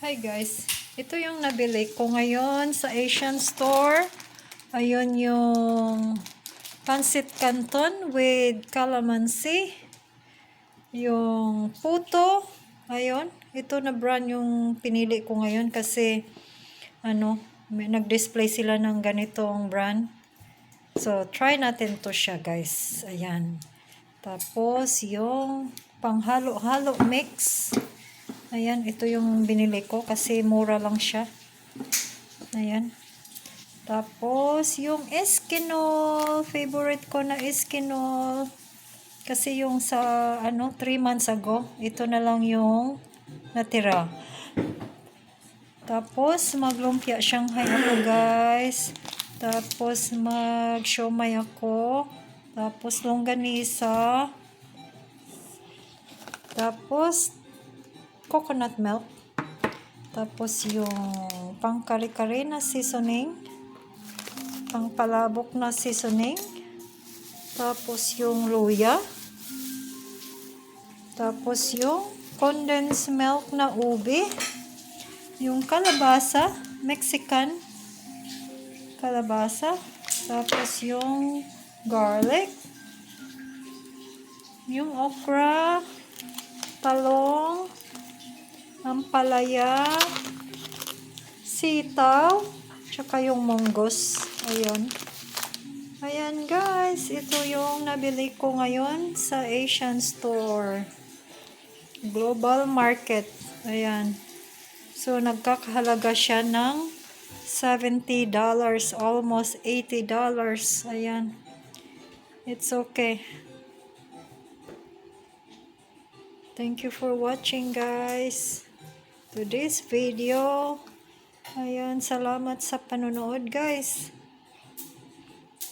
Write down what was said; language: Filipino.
Hi guys, ito yung nabili ko ngayon sa Asian Store. Ayun yung pancit canton with calamansi. Yung puto. Ayun, ito na brand yung pinili ko ngayon kasi ano, nag-display sila ng ganitong brand. So, try natin to siya guys. Ayan. Tapos, yung panghalo-halo mix. Ayan, ito yung binili ko kasi mura lang siya. Ayan. Tapos, yung Eskinol. Favorite ko na Eskinol. Kasi yung sa, ano, 3 months ago, ito na lang yung natira. Tapos, maglumpia Shanghai ako, guys. Tapos, mag-siomay ako. Tapos, longganisa. Tapos, coconut milk. Tapos, yung pang kare-kare na seasoning. Pang palabok na seasoning. Tapos, yung luya. Tapos, yung condensed milk na ube. Yung kalabasa, Mexican kalabasa. Tapos, yung garlic. Yung okra. Ampalaya. Sitaw. Tsaka yung monggos. Ayun. Ayan guys, ito yung nabili ko ngayon sa Asian Store. Global Market. Ayan. So, nagkakahalaga siya ng $70. Almost $80. Ayan. It's okay. Thank you for watching guys. To this video. Ayan, salamat sa panonood guys.